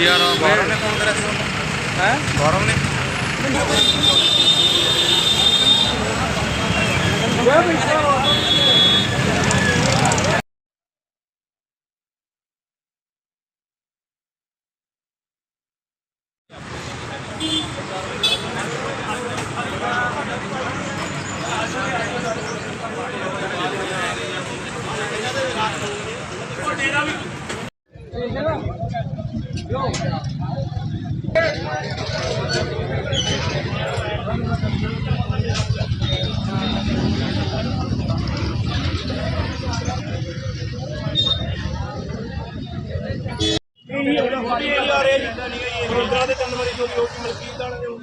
ਯਾਰ ਗੌਰਵ ਨੇ ਫੋਨ ਕਰਿਆ ਸੀ ਤੁਹਾਨੂੰ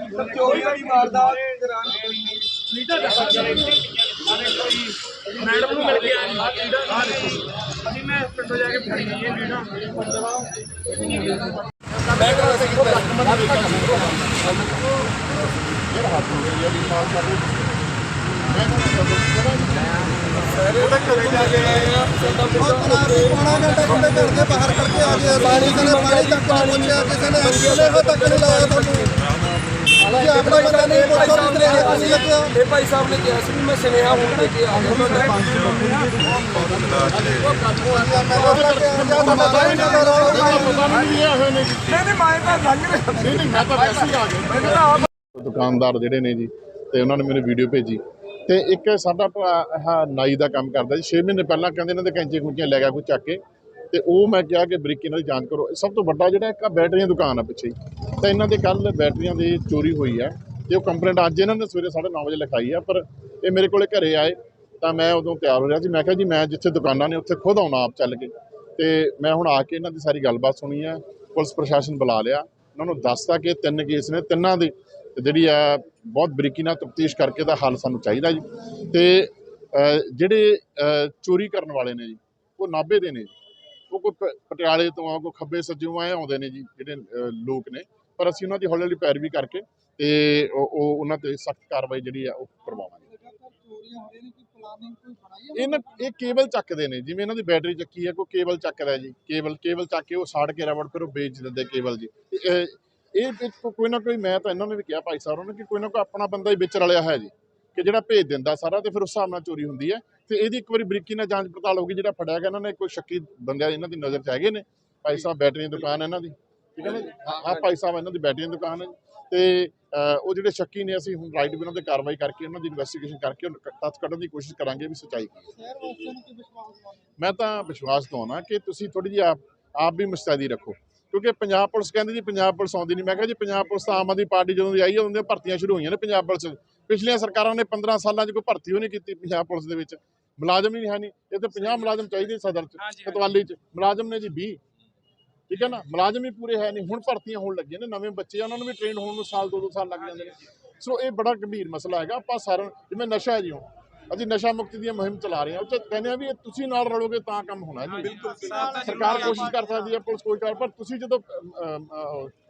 ਹੈ ਗੌਰਵ ਨੇ ਚੋਰੀ ਵਾਲੀ ਵਾਰਦਾਤ ਮੈਡਮ ਨੂੰ ਮਿਲ ਕੇ ਆਇਆ ਅਸੀਂ ਮੈਂ ਪਿੰਡੋਂ ਜਾ ਕੇ ਫੜ ਗਈ ਇਹ ਲੀੜਾ ਪੌਣਾ ਘੰਟਾ ਕੁੰਡੇ ਕਰਦੇ ਬਾਹਰ ਕਰਕੇ ਆ ਗਏ ਪਾਣੀ ਕਨੇ ਪਾਣੀ ਤੱਕ ਨਹੀਂ ਪਹੁੰਚਿਆ ਕਿਸੇ ਨੇ ਅੰਕਲੇ ਹੋ ਤੱਕ ਨਹੀਂ ਲਾਇਆ ਤੁਹਾਨੂੰ ਜੀ ਆਪਣਾ ਬੰਦਾ ਨਹੀਂ ਪੁੱਛੋ ਕਿਤੇ ਤੁਸੀਂ ਲੱਗਿਆ ਇਹ ਭਾਈ ਸਾਹਿਬ ਨੇ ਕਿਹਾ ਸੀ ਵੀ ਮੈਂ ਸੁਨੇਹਾ ਹੁਣ ਦੇ ਕੇ ਆ ਗਿਆ। ਮੈਂ ਮੈਂ ਉਹ ਲੱਗ ਗਿਆ ਜਾਂ ਤਾਂ ਬਾਹਰ ਨਾ। ਕਰੋ ਦੁਕਾਨਦਾਰ ਜਿਹੜੇ ਨੇ ਜੀ ਤੇ ਉਹਨਾਂ ਨੇ ਮੈਨੂੰ ਵੀਡੀਓ ਭੇਜੀ। ਤੇ ਇੱਕ ਸਾਡਾ ਭਰਾ ਨਾਈ ਦਾ ਕੰਮ ਕਰਦਾ ਜੀ 6 ਮਹੀਨੇ ਪਹਿਲਾਂ ਕਹਿੰਦੇ ਇਹਨਾਂ ਦੇ ਕੈਂਚੀ ਕੁੰਚੀਆਂ ਲੈ ਗਿਆ ਕੋਈ ਚੱਕ ਕੇ। ਤੇ ਉਹ ਮੈਂ ਕਿਹਾ ਕਿ ਬਰੀਕੀ ਨਾਲ ਜਾਂਚ ਕਰੋ। ਸਭ ਤੋਂ ਵੱਡਾ ਜਿਹੜਾ ਇੱਕ ਆਹ ਬੈਟਰੀਆਂ ਦੁਕਾਨ ਆ ਪਿੱਛੇ ਹੀ। ਤਾਂ ਇਹਨਾਂ ਦੇ ਕੱਲ ਬੈਟਰੀਆਂ ਦੀ ਚੋਰੀ ਹੋਈ ਆ ਤੇ ਉਹ ਕੰਪਲੇਂਟ ਅੱਜ ਇਹਨਾਂ ਨੇ ਸਵੇਰੇ 9:30 ਵਜੇ ਲਿਖਾਈ ਆ ਪਰ ਇਹ ਮੇਰੇ ਕੋਲੇ ਘਰੇ ਆਏ ਤਾਂ ਮੈਂ ਉਦੋਂ ਤਿਆਰ ਹੋ ਰਿਹਾ ਸੀ। ਮੈਂ ਕਿਹਾ ਜੀ, ਮੈਂ ਜਿੱਥੇ ਦੁਕਾਨਾਂ ਨੇ ਉੱਥੇ ਖੁਦ ਆਉਣਾ ਆਪ ਚੱਲ ਕੇ। ਤੇ ਮੈਂ ਹੁਣ ਆ ਕੇ ਇਹਨਾਂ ਦੀ ਸਾਰੀ ਗੱਲਬਾਤ ਸੁਣੀ ਆ ਪੁਲਿਸ ਪ੍ਰਸ਼ਾਸਨ ਬੁਲਾ ਲਿਆ। ਉਹਨਾਂ ਨੂੰ ਦੱਸਤਾ ਕਿ ਤਿੰਨ ਕੇਸ ਨੇ, ਤਿੰਨਾਂ ਦੇ ਜਿਹੜੀ ਆ ਬਹੁਤ ਬਰੀਕੀ ਨਾਲ ਤਫਤੀਸ਼ ਕਰਕੇ ਦਾ ਹੱਲ ਸਾਨੂੰ ਚਾਹੀਦਾ ਜੀ। ਤੇ ਜਿਹੜੇ ਚੋਰੀ ਕਰਨ ਵਾਲੇ ਨੇ ਜੀ, ਉਹ ਨਾਭੇ ਦੇ ਨੇ ਜੀ। ਉਹ ਕੋਈ ਪਟਿਆਲੇ ਤੋਂ ਆ, ਕੋਈ ਖੱਬੇ ਸੱਜੋਂ ਆਏ, ਆਉਂਦੇ ਨੇ ਜੀ, ਜਿਹੜੇ ਲੋਕ ਨੇ। ਪਰ ਅਸੀਂ ਉਹਨਾਂ ਦੀ ਹੌਲੀ ਹੌਲੀ ਪੈਰਵੀ ਕਰਕੇ ਤੇ ਉਹ ਉਹਨਾਂ ਤੇ ਸਖਤ ਕਾਰਵਾਈ ਜਿਹੜੀ ਆ, ਉਹ ਕਰਵਾਵਾਂਗੇ। ਇਹਨਾਂ ਇਹ ਕੇਬਲ ਚੱਕਦੇ ਨੇ, ਜਿਵੇਂ ਇਹਨਾਂ ਦੀ ਬੈਟਰੀ ਚੱਕੀ ਹੈ ਕੋਈ ਕੇਬਲ ਚੱਕਦਾ ਜੀ, ਕੇਬਲ ਕੇਬਲ ਚੱਕ ਕੇ ਉਹ ਸਾੜ ਕੇ ਰਬੜ ਫਿਰ ਉਹ ਵੇਚ ਦਿੰਦੇ ਕੇਬਲ ਜੀ। ਇਹ ਕੋਈ ਨਾ ਕੋਈ, ਮੈਂ ਤਾਂ ਇਹਨਾਂ ਨੇ ਵੀ ਕਿਹਾ ਭਾਈ ਸਾਹਿਬ ਨੇ ਕਿ ਕੋਈ ਨਾ ਕੋਈ ਆਪਣਾ ਬੰਦਾ ਹੀ ਵਿਚ ਰਲਿਆ ਹੈ ਜੀ। ਕਿ ਜਿਹੜਾ ਭੇਜ ਦਿੰਦਾ ਸਾਰਾ ਤੇ ਫਿਰ ਉਸ ਹਿਸਾਬ ਨਾਲ ਚੋਰੀ ਹੁੰਦੀ ਹੈ ਤੇ ਇਹਦੀ ਇੱਕ ਵਾਰੀ ਬਰੀਕੀ ਨਾਲ ਜਾਂਚ ਪੜਤਾਲ ਹੋਊਗੀ ਜਿਹੜਾ ਫੜਿਆ ਗਿਆ ਇਹਨਾਂ ਨੇ ਕੋਈ ਸ਼ੱਕੀ ਬੰਦਿਆਂ ਇਹਨਾਂ ਦੀ ਨਜ਼ਰ 'ਚ ਹੈਗੇ ਨੇ। ਭਾਈ ਸਾਹਿਬ ਬੈਟਰੀ ਦੀ ਦੁਕਾਨ ਹੈ ਇਹਨਾਂ ਦੀ ਠੀਕ ਹੈ ਨਾ ਆਹ ਭਾਈ ਸਾਹਿਬ ਇਹਨਾਂ ਦੀ ਬੈਟਰੀ ਦੀ ਦੁਕਾਨ ਹੈ। ਤੇ ਉਹ ਜਿਹੜੇ ਸ਼ੱਕੀ ਨੇ ਅਸੀਂ ਹੁਣ ਰਾਈਟ ਉਹਨਾਂ ਤੇ ਕਾਰਵਾਈ ਕਰਕੇ ਉਹਨਾਂ ਦੀ ਇਨਵੈਸਟੀਗੇਸ਼ਨ ਕਰਕੇ ਉਹਨਾਂ ਤੱਥ ਕੱਢਣ ਦੀ ਕੋਸ਼ਿਸ਼ ਕਰਾਂਗੇ ਵੀ ਸੱਚਾਈ ਮੈਂ ਤਾਂ ਵਿਸ਼ਵਾਸ ਦਵਾਉਣਾ ਕਿ ਤੁਸੀਂ ਥੋੜੀ ਜਿਹੀ ਆਪ ਆਪ ਵੀ ਮੁਸਤੈਦੀ ਰੱਖੋ। ਕਿਉਂਕਿ ਪੰਜਾਬ ਪੁਲਿਸ ਕਹਿੰਦੀ ਜੀ ਪੰਜਾਬ ਪੁਲਿਸ ਆਉਂਦੀ ਨਹੀਂ ਮੈਂ ਕਿਹਾ ਜੀ ਪੰਜਾਬ ਪੁਲਿਸ ਤਾਂ ਆਮ ਆਦਮੀ ਪਾਰਟੀ ਜਦੋਂ ਦੀ ਆਈ ਹੈ ਉਦੋਂ ਦੀਆਂ ਭਰਤੀਆਂ ਸ਼ੁਰੂ ਹੋਈਆਂ ਨੇ ਪੰਜਾਬ ਪੁਲਿਸ। ਪਿਛਲੀਆਂ ਸਰਕਾਰਾਂ ਨੇ 15 ਸਾਲਾਂ 'ਚ ਕੋਈ ਭਰਤੀ ਹੋ ਨਹੀਂ ਕੀਤੀ ਪੰਜਾਬ ਪੁਲਿਸ ਦੇ ਵਿੱਚ। ਮੁਲਾਜ਼ਮ ਹੀ ਨਹੀਂ ਹੈ ਨਹੀਂ ਇਹ ਤਾਂ 50 ਮੁਲਾਜ਼ਮ ਚਾਹੀਦੇ ਸਦਰ 'ਚ ਕਤਵਾਲੀ 'ਚ। ਮੁਲਾਜ਼ਮ ਨੇ ਜੀ 20 ਠੀਕ ਹੈ ਨਾ? ਮੁਲਾਜ਼ਮ ਹੀ ਪੂਰੇ ਹੈ ਨਹੀਂ ਹੁਣ ਭਰਤੀਆਂ ਹੋਣ ਲੱਗੀਆਂ ਨੇ ਨਵੇਂ ਬੱਚੇ ਉਹਨਾਂ ਨੂੰ ਵੀ ਟ੍ਰੇਨ ਹੋਣ ਨੂੰ ਸਾਲ ਦੋ ਦੋ ਸਾਲ ਲੱਗ ਜਾਂਦੇ ਨੇ। ਸੋ ਇਹ ਬੜਾ ਗੰਭੀਰ ਮਸਲਾ ਹੈਗਾ। ਆਪਾਂ ਸਾਰਿਆਂ ਜਿਵੇਂ ਨਸ਼ਾ ਹੈ ਜੀ ਹੁਣ। ਅਸੀਂ ਨਸ਼ਾ ਮੁਕਤੀ ਦੀ ਮੁਹਿੰਮ ਚਲਾ ਰਹੇ ਹਾਂ। ਉਹ 'ਚ ਕਹਿੰਦੇ ਆ ਵੀ ਇਹ ਤੁਸੀਂ ਨਾਲ ਰਲੋਗੇ ਤਾਂ ਕੰਮ ਹੋਣਾ। ਜੀ ਬਿਲਕੁਲ ਸਰਕਾਰ ਕੋਸ਼ਿਸ਼ ਕਰ ਸਕਦੀ ਹੈ ਪੁਲਿਸ ਕੋਈ ਕਰ ਪਰ ਤੁਸੀਂ ਜਦੋਂ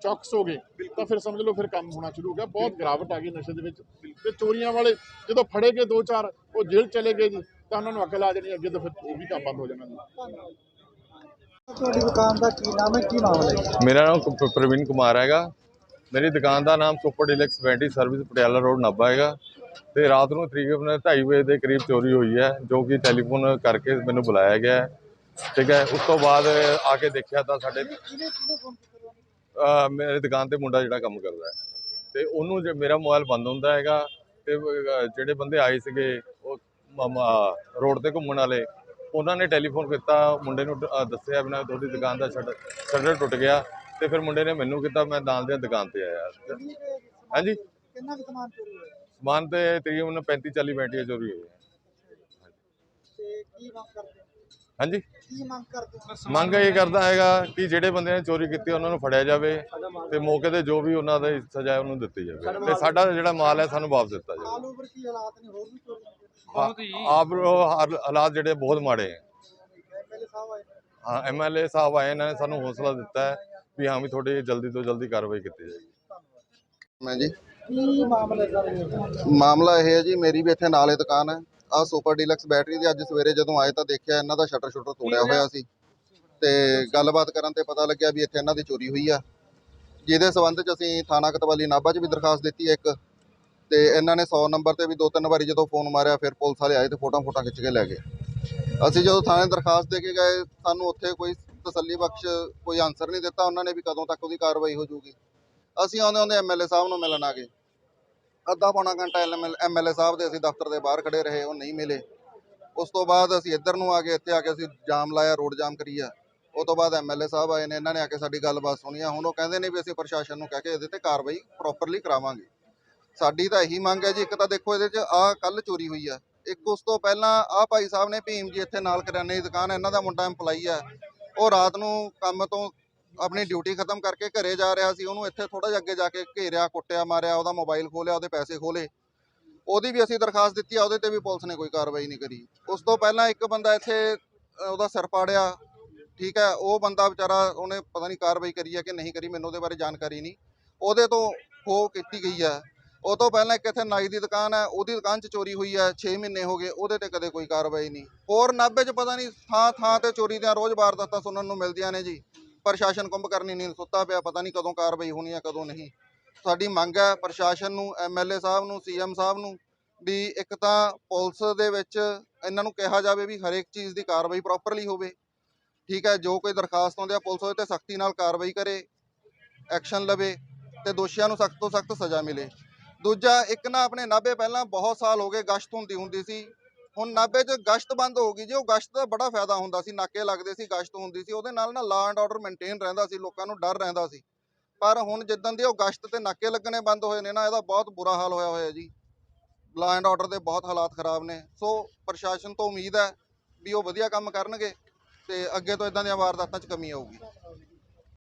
ਚੌਕਸ ਹੋਗੇ ਤਾਂ ਫਿਰ ਸਮਝ ਲਓ ਫਿਰ ਕੰਮ ਹੋਣਾ ਸ਼ੁਰੂ ਹੋ ਗਿਆ। ਬਹੁਤ ਗਿਰਾਵਟ ਆ ਗਈ ਨਸ਼ੇ ਦੇ ਵਿੱਚ। ਤੇ ਚੋਰੀਆਂ ਵਾਲੇ ਜਦੋਂ ਫੜੇ ਗਏ ਦੋ ਚਾਰ ਉਹ ਜੇਲ੍ਹ ਚਲੇ ਗਏ ਜੀ ਤਾਂ ਉਹਨਾਂ ਨੂੰ ਅਕਲ ਆ ਜਾਣੀ ਅੱਗੇ ਤਾਂ ਫਿਰ ਉਹ ਵੀ ਕੰਮ ਬੰਦ ਹੋ ਜਾਣਾ ਜੀ। ਤੁਹਾਡੀ ਦੁਕਾਨ ਦਾ ਕੀ ਨਾਮ ਹੈ? ਕੀ ਮਾਮਲਾ ਹੈ? ਮੇਰਾ ਨਾਮ ਪ੍ਰਵੀਨ ਕੁਮਾਰ ਹੈਗਾ। ਮੇਰੀ ਦੁਕਾਨ ਦਾ ਨਾਮ ਸੁਪਰ ਡੀਲਕਸ ਵੈਂਟੀ ਸਰਵਿਸ ਪਟਿਆਲਾ ਰੋਡ ਨਾਭਾ ਹੈਗਾ। ਤੇ ਰਾਤ ਨੂੰ ਤਕਰੀਬਨ 2:30 ਵਜੇ ਦੇ ਕਰੀਬ ਚੋਰੀ ਹੋਈ ਹੈ, ਜੋ ਕਿ ਟੈਲੀਫੋਨ ਕਰਕੇ ਮੈਨੂੰ ਬੁਲਾਇਆ ਗਿਆ ਠੀਕ ਹੈ, ਉਸ ਤੋਂ ਬਾਅਦ ਆ ਕੇ ਦੇਖਿਆ ਤਾਂ ਸਾਡੇ ਮੇਰੇ ਦੁਕਾਨ ਤੇ ਮੁੰਡਾ ਜਿਹੜਾ ਕੰਮ ਕਰਦਾ ਹੈ। ਤੇ ਉਹਨੂੰ ਜੇ ਮੇਰਾ ਮੋਬਾਈਲ ਬੰਦ ਹੁੰਦਾ ਹੈਗਾ, ਤੇ ਜਿਹੜੇ ਬੰਦੇ ਆਏ ਸੀਗੇ, ਉਹ ਰੋਡ ਤੇ ਘੁੰਮਣ ਵਾਲੇ, ਉਹਨਾਂ ਨੇ ਟੈਲੀਫੋਨ ਕੀਤਾ, ਮੁੰਡੇ ਨੂੰ ਦੱਸਿਆ ਬਿਨਾ ਤੁਹਾਡੀ ਦੁਕਾਨ ਦਾ ਸ਼ਟਰ ਸ਼ਟਰ ਟੁੱਟ ਗਿਆ, ਤੇ ਫਿਰ ਮੁੰਡੇ ਨੇ ਮੈਨੂੰ ਕੀਤਾ, ਮੈਂ ਨਾਲ ਦੀ ਦੁਕਾਨ ਤੇ ਆਇਆ। ਹਾਂਜੀ? ਕਿੰਨਾ ਕੁ ਸਮਾਨ ਚੋਰੀ ਹੋਇਆ? ਸਮਾਨ ਤੇ ਤਕਰੀਬਨ 35 40 ਬੈਟਰੀਆਂ ਚੋਰੀ ਹੋਈ ਹੈ। ਤੇ ਕੀ ਮੰਗ ਕਰਦੇ ਹੋ? ਹਾਂਜੀ? ਕੀ ਮੰਗ ਕਰਦੇ ਮੰਗ ਇਹ ਕਰਦਾ ਹੈਗਾ ਕਿ ਜਿਹੜੇ ਬੰਦੇ ਨੇ ਚੋਰੀ ਕੀਤੀ ਉਹਨਾਂ ਨੂੰ ਫੜਿਆ ਜਾਵੇ ਤੇ ਮੌਕੇ ਤੇ ਜੋ ਵੀ ਉਹਨਾਂ ਦੀ ਸਜ਼ਾ ਹੈ ਉਹਨੂੰ ਦਿੱਤੀ ਜਾਵੇ। ਤੇ ਸਾਡਾ ਜਿਹੜਾ ਮਾਲ ਹੈ ਸਾਨੂੰ ਵਾਪਸ ਦਿੱਤਾ ਜਾਵੇ। ਆਲ ਕੀ ਹਾਲਾਤ ਨੇ? ਹੋਰ ਵੀ ਹੀ? ਆਪ ਹਾਲ- ਹਾਲਾਤ ਜਿਹੜੇ ਬਹੁਤ ਮਾੜੇ ਹੈ। ਐਮਐਲਏ ਸਾਹਿਬ ਆਏ ਨੇ? ਹਾਂ ਐਮਐਲਏ ਸਾਹਿਬ ਆਏ ਇਹਨਾਂ ਨੇ ਸਾਨੂੰ ਹੌਸਲਾ ਦਿੱਤਾ ਹੈ ਵੀ ਹਾਂ ਵੀ ਤੁਹਾਡੀ ਜਲਦੀ ਤੋਂ ਜਲਦੀ ਕਾਰਵਾਈ ਕੀਤੀ ਜਾਏਗੀ ਮੈਂ ਜੀ। ਕੀ ਮਾਮਲਾ ਹੈ ਮਾਮਲਾ ਇਹ ਹੈ ਜੀ, ਮੇਰੀ ਵੀ ਇੱਥੇ ਨਾਲੇ ਦੁਕਾਨ ਹੈ। ਆ ਸੁਪਰ ਡੀਲਕਸ ਬੈਟਰੀ ਦੀ ਅੱਜ ਸਵੇਰੇ ਜਦੋਂ ਆਏ ਤਾਂ ਦੇਖਿਆ ਇਹਨਾਂ ਦਾ ਸ਼ਟਰ ਸ਼ਟਰ ਤੋੜਿਆ ਹੋਇਆ ਸੀ। ਤੇ ਗੱਲਬਾਤ ਕਰਨ ਤੇ ਪਤਾ ਲੱਗਿਆ ਵੀ ਇੱਥੇ ਇਹਨਾਂ ਦੀ ਚੋਰੀ ਹੋਈ ਆ। ਜਿਹਦੇ ਸਬੰਧ 'ਚ ਅਸੀਂ ਥਾਣਾ ਕਤਵਾਲੀ ਨਾਭਾ 'ਚ ਵੀ ਦਰਖਾਸਤ ਦਿੱਤੀ ਹੈ ਇੱਕ। ਤੇ ਇਹਨਾਂ ਨੇ 100 ਨੰਬਰ ਤੇ ਵੀ ਦੋ ਤਿੰਨ ਵਾਰੀ ਜਦੋਂ ਫੋਨ ਮਾਰਿਆ, ਫਿਰ ਪੁਲਿਸ ਵਾਲੇ ਆਏ ਤੇ ਫੋਟੋਆਂ ਫੋਟੋਆਂ ਖਿੱਚ ਕੇ ਲੈ ਗਏ। ਅਸੀਂ ਜਦੋਂ ਥਾਣੇ ਦਰਖਾਸਤ ਦੇ ਕੇ ਗਏ, ਸਾਨੂੰ ਉੱਥੇ ਕੋਈ ਤਸੱਲੀ ਬਖਸ਼, ਕੋਈ ਆਨਸਰ ਨਹੀਂ ਦਿੱਤਾ, ਉਹਨਾਂ ਨੇ ਵੀ ਕਦੋਂ ਤੱਕ ਉਹਦੀ ਕਾਰਵਾਈ ਹੋ ਜੂਗੀ ਅਸੀਂ ਆਉਂਦੇ ਆਉਂਦੇ ਐਮਐਲਏ ਸਾਹਿਬ ਨੂੰ ਮਿਲਣ ਆ ਗਏ। ਅੱਧਾ ਪੌਣਾ ਘੰਟਾ ਐਮਐਲਏ ਸਾਹਿਬ ਦੇ ਅਸੀਂ ਦਫ਼ਤਰ ਦੇ ਬਾਹਰ ਖੜੇ ਰਹੇ ਉਹ ਨਹੀਂ ਮਿਲੇ। ਉਸ ਤੋਂ ਬਾਅਦ ਅਸੀਂ ਇੱਧਰ ਨੂੰ ਆ ਗਏ ਇੱਥੇ ਆ ਕੇ ਅਸੀਂ ਜਾਮ ਲਾਇਆ ਰੋਡ ਜਾਮ ਕਰੀਆ ਉਹ ਤੋਂ ਬਾਅਦ ਐਮਐਲਏ ਸਾਹਿਬ ਆਏ ਨੇ ਇਹਨਾਂ ਨੇ ਆ ਕੇ ਸਾਡੀ ਗੱਲਬਾਤ ਸੁਣੀ ਆ। ਹੁਣ ਉਹ ਕਹਿੰਦੇ ਨੇ ਵੀ ਅਸੀਂ ਪ੍ਰਸ਼ਾਸਨ ਨੂੰ ਕਹਿ ਕੇ ਇਹਦੇ ਤੇ ਕਾਰਵਾਈ ਪ੍ਰੋਪਰਲੀ ਕਰਾਵਾਂਗੇ। ਸਾਡੀ ਤਾਂ ਇਹੀ ਮੰਗ ਹੈ ਜੀ ਇੱਕ ਤਾਂ ਦੇਖੋ ਇਹਦੇ 'ਚ ਆ ਕੱਲ ਚੋਰੀ ਹੋਈ ਆ। ਇੱਕ ਉਸ ਤੋਂ ਪਹਿਲਾਂ ਆ ਭਾਈ ਸਾਹਿਬ ਨੇ ਭੀਮ ਜੀ ਇੱਥੇ ਨਾਲ ਕਰਿਆਨੇ ਦੀ ਦੁਕਾਨ ਹੈ, ਇਹਨਾਂ ਦਾ ਮੁੰਡਾ EMPLOYE ਹੈ ਉਹ ਰਾਤ ਨੂੰ ਕੰਮ ਤੋਂ ਆਪਣੀ ਡਿਊਟੀ ਖਤਮ ਕਰਕੇ ਘਰੇ ਜਾ ਰਿਹਾ ਸੀ ਉਹਨੂੰ ਇੱਥੇ ਥੋੜਾ ਜਿਹਾ ਅੱਗੇ ਜਾ ਕੇ ਘੇਰਿਆ ਕੁੱਟਿਆ ਮਾਰਿਆ ਉਹਦਾ ਮੋਬਾਈਲ ਖੋਲਿਆ ਉਹਦੇ ਪੈਸੇ ਖੋਲੇ ਉਹਦੀ ਵੀ ਅਸੀਂ ਦਰਖਾਸਤ ਦਿੱਤੀ ਆ ਉਹਦੇ ਤੇ ਵੀ ਪੁਲਿਸ ਨੇ ਕੋਈ ਕਾਰਵਾਈ ਨਹੀਂ ਕਰੀ। ਉਸ ਤੋਂ ਪਹਿਲਾਂ ਇੱਕ ਬੰਦਾ ਇੱਥੇ ਉਹਦਾ ਸਿਰ ਪਾੜਿਆ ਠੀਕ ਹੈ ਉਹ ਬੰਦਾ ਵਿਚਾਰਾ ਉਹਨੇ ਪਤਾ ਨਹੀਂ ਕਾਰਵਾਈ ਕਰੀ ਹੈ ਕਿ ਨਹੀਂ ਕਰੀ ਮੈਨੂੰ ਉਹਦੇ ਬਾਰੇ ਜਾਣਕਾਰੀ ਨਹੀਂ। ਉਹਦੇ ਤੋਂ ਹੋ ਕੀਤੀ ਗਈ ਹੈ। ਉਹ ਤੋਂ ਪਹਿਲਾਂ ਇੱਕ ਇੱਥੇ ਨਾਈ ਦੀ ਦੁਕਾਨ ਹੈ ਉਹਦੀ ਦੁਕਾਨ 'ਚ ਚੋਰੀ ਹੋਈ ਹੈ 6 ਮਹੀਨੇ ਹੋ ਗਏ ਉਹਦੇ ਤੇ ਕਦੇ ਕੋਈ ਕਾਰਵਾਈ ਨਹੀਂ। ਹੋਰ ਨਾਭੇ 'ਚ ਪਤਾ ਨਹੀਂ ਥਾਂ ਥਾਂ ਤੇ ਚੋਰੀ ਦੀਆਂ ਰੋਜ਼ ਵਾਰਦਾਤਾਂ ਸੁਣਨ ਨੂੰ ਮਿਲਦੀਆਂ ਨੇ ਜੀ। ਪ੍ਰਸ਼ਾਸਨ ਕੁੰਭ ਕਰਨੀ ਨਹੀਂ, ਸੁੱਤਾ ਪਿਆ, ਪਤਾ ਨਹੀਂ ਕਦੋਂ ਕਾਰਵਾਈ ਹੋਣੀ ਹੈ ਕਦੋਂ ਨਹੀਂ। ਸਾਡੀ ਮੰਗ ਹੈ ਪ੍ਰਸ਼ਾਸਨ ਨੂੰ ਐਮਐਲਏ ਸਾਹਿਬ ਨੂੰ ਸੀਐਮ ਸਾਹਿਬ ਨੂੰ ਵੀ ਇੱਕ ਤਾਂ ਪੁਲਿਸ ਦੇ ਵਿੱਚ ਇਹਨਾਂ ਨੂੰ ਕਿਹਾ ਜਾਵੇ ਵੀ ਹਰੇਕ ਚੀਜ਼ ਦੀ ਕਾਰਵਾਈ ਪ੍ਰੋਪਰਲੀ ਹੋਵੇ। ਠੀਕ ਹੈ, ਜੋ ਕੋਈ ਦਰਖਾਸਤ ਆਉਂਦੇ ਆ, ਪੁਲਿਸ ਉਹਦੇ ਤੇ ਸਖਤੀ ਨਾਲ ਕਾਰਵਾਈ ਕਰੇ, ਐਕਸ਼ਨ ਲਵੇ ਤੇ ਦੋਸ਼ੀਆਂ ਨੂੰ ਸਖਤ ਤੋਂ ਸਖਤ ਸਜ਼ਾ ਮਿਲੇ। ਦੂਜਾ, ਇੱਕ ਨਾ ਆਪਣੇ ਨਾਭੇ ਪਹਿਲਾਂ ਬਹੁਤ ਸਾਲ ਹੋ ਗਏ ਗਸ਼ਤ ਹੁੰਦੀ ਹੁੰਦੀ ਸੀ। ਹੁਣ ਨਾਭੇ 'ਚ ਗਸ਼ਤ ਬੰਦ ਹੋ ਗਈ ਜੀ, ਉਹ ਗਸ਼ਤ ਦਾ ਬੜਾ ਫਾਇਦਾ ਹੁੰਦਾ ਸੀ, ਨਾਕੇ ਲੱਗਦੇ ਸੀ, ਗਸ਼ਤ ਹੁੰਦੀ ਸੀ, ਉਹਦੇ ਨਾਲ ਨਾ ਲਾ ਐਂਡ ਆਰਡਰ ਮੇਨਟੇਨ ਰਹਿੰਦਾ ਸੀ, ਲੋਕਾਂ ਨੂੰ ਡਰ ਰਹਿੰਦਾ ਸੀ। ਪਰ ਹੁਣ ਜਿੱਦਣ ਦੀ ਉਹ ਗਸ਼ਤ ਤੇ ਨਾਕੇ ਲੱਗਣੇ ਬੰਦ ਹੋਏ ਨੇ ਨਾ, ਇਹਦਾ ਬਹੁਤ ਬੁਰਾ ਹਾਲ ਹੋਇਆ ਹੋਇਆ ਜੀ। ਲਾ ਐਂਡ ਆਰਡਰ ਦੇ ਬਹੁਤ ਹਾਲਾਤ ਖਰਾਬ ਨੇ, ਸੋ ਪ੍ਰਸ਼ਾਸਨ ਤੋਂ ਉਮੀਦ ਹੈ ਵੀ ਉਹ ਵਧੀਆ ਕੰਮ ਕਰਨਗੇ ਤੇ ਅੱਗੇ ਤੋਂ ਇਦਾਂ ਦੀਆਂ ਵਾਰਦਾਤਾਂ 'ਚ ਕਮੀ ਆਊਗੀ।